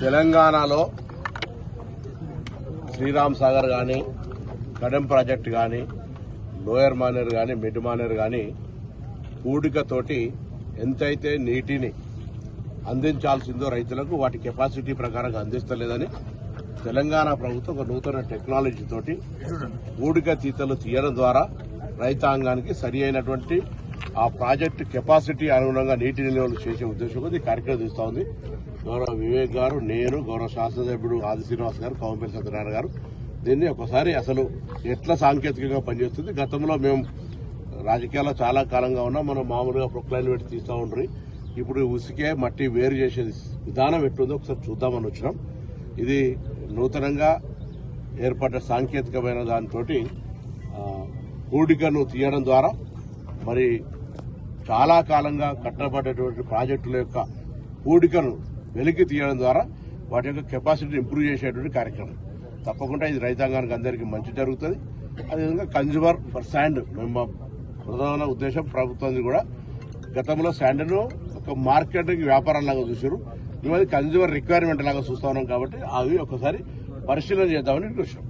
తెలంగాణలో శ్రీరామ్ సాగర్ కానీ కడెం ప్రాజెక్ట్ కానీ లోయర్ మానేర్ కానీ మిడ్ మానేర్ కానీ కూడికతోటి ఎంతైతే నీటిని అందించాల్సిందో రైతులకు వాటి కెపాసిటీ ప్రకారంగా అందిస్తలేదని తెలంగాణ ప్రభుత్వం ఒక నూతన టెక్నాలజీ తోటి తీతలు తీయడం ద్వారా రైతాంగానికి సరి అయినటువంటి ఆ ప్రాజెక్టు కెపాసిటీ అనుగుణంగా నీటి నిల్వలు చేసే ఉద్దేశంతో ఈ కార్యక్రమం తీస్తా ఉంది. గౌరవ వివేక్ గారు నేను గౌరవ శాసనసభ్యుడు ఆది శ్రీనివాస్ గారు కౌంపల్లి సత్యనారాయణ గారు. దీన్ని ఒకసారి అసలు ఎట్లా సాంకేతికంగా పనిచేస్తుంది? గతంలో మేము రాజకీయాల్లో చాలా కాలంగా ఉన్నా. మనం మామూలుగా ప్రొక్లైన్ పెట్టి తీస్తూ ఉండ్రి. ఇప్పుడు ఉసికే మట్టి వేరు చేసే విధానం ఎట్లుందో ఒకసారి చూద్దామని వచ్చినాం. ఇది నూతనంగా ఏర్పడ్డ సాంకేతికమైన దానితో కూడికను తీయడం ద్వారా మరి చాలా కాలంగా కట్టబడ్డటువంటి ప్రాజెక్టుల యొక్క కూడికను వెలికి తీయడం ద్వారా వాటి యొక్క కెపాసిటీ ఇంప్రూవ్ చేసేటువంటి కార్యక్రమం. తప్పకుండా ఇది రైతాంగానికి అందరికీ మంచి జరుగుతుంది. అదేవిధంగా కన్జ్యూమర్ ఫర్ శాండ్ మేము ప్రధాన ఉద్దేశం ప్రభుత్వానికి కూడా గతంలో శాండ్ను ఒక మార్కెట్కి వ్యాపారం లాగా చూసారు మేము అది కన్జ్యూమర్ రిక్వైర్మెంట్ లాగా చూస్తా ఉన్నాం కాబట్టి అవి ఒకసారి పరిశీలన చేద్దామని వచ్చాం